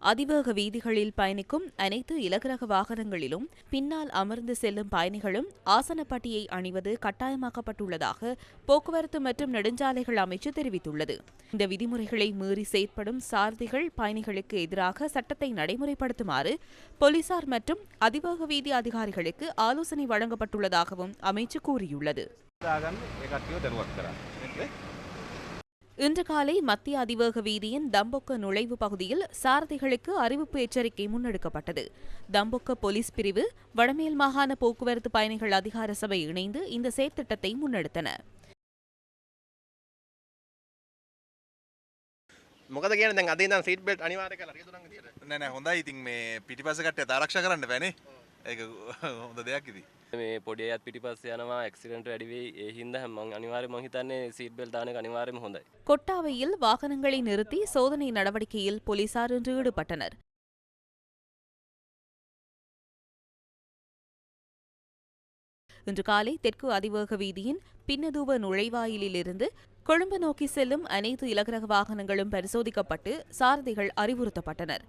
அதிவேக வீதிகளில் பயணிக்கும் அனைத்து இலகுரக வாகனங்களிலும் பின்னால் அமர்ந்து செல்லும் பயணிகளும் ஆசனப்பட்டியை அணிவது கட்டாயமாக்கப்பட்டுள்ளதாக போக்குவரத்து மற்றும் நெடுஞ்சாலைகள் அமைச்சு தெரிவித்துள்ளது. இந்த விதிமுறைகளை மீறி செயற்படும் சாரதிகள் பயணிகளுக்கு எதிராக சட்டத்தை நடைமுறைப்படுத்துமாறு போலீசார் மற்றும் அதிவேக வீதி அதிகாரிகளுக்கு ஆலோசனை வழங்கப்பட்டுள்ளதாகவும் அமைச்சு கூறியுள்ளது. இன்று காலை மத்திய அதிவேக வீதியின் தம்பொக்க நுழைவு பகுதியில் சாரதிகளுக்கு அறிவிப்பு எச்சரிக்கை முன்னெடுக்கப்பட்டது தம்பொக்க போலீஸ் பிரிவு வடமேல் மாகாண போக்குவரத்து பயணிகள் அதிகார சபை இணைந்து இந்த செயற்திட்டத்தை முன்னெடுத்தன මොකද කියන දැන් අද ඉඳන් සීට් බෙල්ට් අනිවාර්ය කරලා රියදුරන් විදියට. නෑ නෑ හොඳයි ඉතින් මේ පිටිපස්ස කට්ටිය ආරක්ෂා කරන්න බෑනේ. ඒක හොඳ දෙයක් ඉතින්. මේ පොඩි අයත් පිටිපස්ස යනවා ඇක්සිඩන්ට් වැඩි වෙයි ඒ හින්දා මං අනිවාර්යයෙන් මං හිතන්නේ සීට් බෙල්ට් දාන එක අනිවාර්යයෙන්ම හොඳයි. கொட்டாவையில் வாகனங்களை நிறுத்தி சோதனை நடவடிக்கையில் போலீசார் இன்று ஈடுபட்டனர் இன்று காலை தெற்கு அதிவேக வீதியின் பின்னதூவ நுழைவாயிலிலிருந்து கொழும்பு நோக்கி செல்லும் அனைத்து இலகுரக வாகனங்களும் பரிசோதிக்கப்பட்டு சாரதிகள் அறிவுறுத்தப்பட்டனர்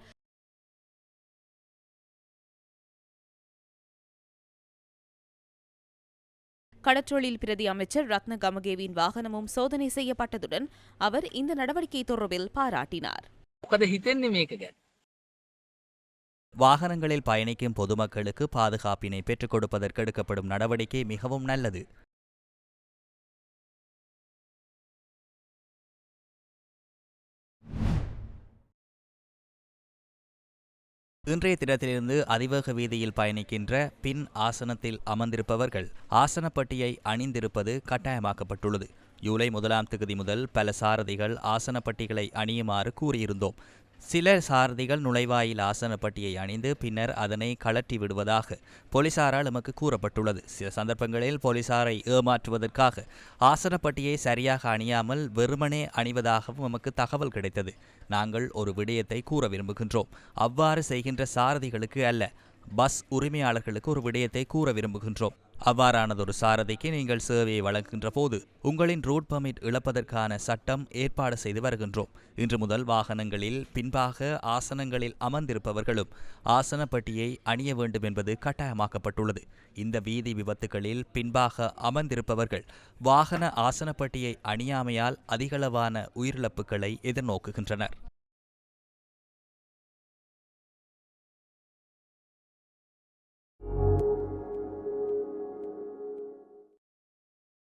கடற்றொழில் பிரதி அமைச்சர் ரத்ன கமகேவின் வாகனமும் சோதனை செய்யப்பட்டதுடன் அவர் இந்த நடவடிக்கை தொடர்பில் பாராட்டினார். வாகனங்களில் பயணிக்கும் பொதுமக்களுக்கு பாதுகாப்பினை பெற்றுக் கொடுப்பதற்கு எடுக்கப்படும் நடவடிக்கை மிகவும் நல்லது. இன்றைய தினத்திலிருந்து அதிவேக வீதியில் பயணிக்கின்ற பின் ஆசனத்தில் அமர்ந்திருப்பவர்கள் ஆசனப்பட்டியை அணிந்திருப்பது கட்டாயமாக்கப்பட்டுள்ளது. ஜூலை முதலாம் தேதி முதல் பல சாரதிகள் ஆசனப்பட்டிகளை அணியுமாறு கூறியிருந்தோம். சில சாரதிகள் நுழைவாயில் ஆசனப்பட்டியை அணிந்து பின்னர் அதனை கழற்றி விடுவதாக போலீசாரால் எமக்கு கூறப்பட்டுள்ளது. சில சந்தர்ப்பங்களில் போலீசாரை ஏமாற்றுவதற்காக ஆசனப்பட்டியை சரியாக அணியாமல் வெறுமனே அணிவதாகவும் எமக்கு தகவல் கிடைத்தது. நாங்கள் ஒரு விடயத்தை கூற விரும்புகின்றோம். அவ்வாறு செய்கின்ற சாரதிகளுக்கு அல்ல பஸ் உரிமையாளர்களுக்கு ஒரு விடயத்தை கூற விரும்புகின்றோம். அவ்வாறானதொரு சாரதிக்கு நீங்கள் சேவையை வழங்குகின்ற போது உங்களின் ரூட் பர்மிட் இழப்பதற்கான சட்டம் ஏற்பாடு செய்து வருகின்றோம். இன்று முதல் வாகனங்களில் பின்பாக ஆசனங்களில் அமர்ந்திருப்பவர்களும் ஆசனப்பட்டியை அணிய வேண்டும் என்பது கட்டாயமாக்கப்பட்டுள்ளது. இந்த வீதி விபத்துகளில் பின்பாக அமர்ந்திருப்பவர்கள் வாகன ஆசனப்பட்டியை அணியாமையால் அதிகளவான உயிரிழப்புகளை எதிர்நோக்குகின்றனர்.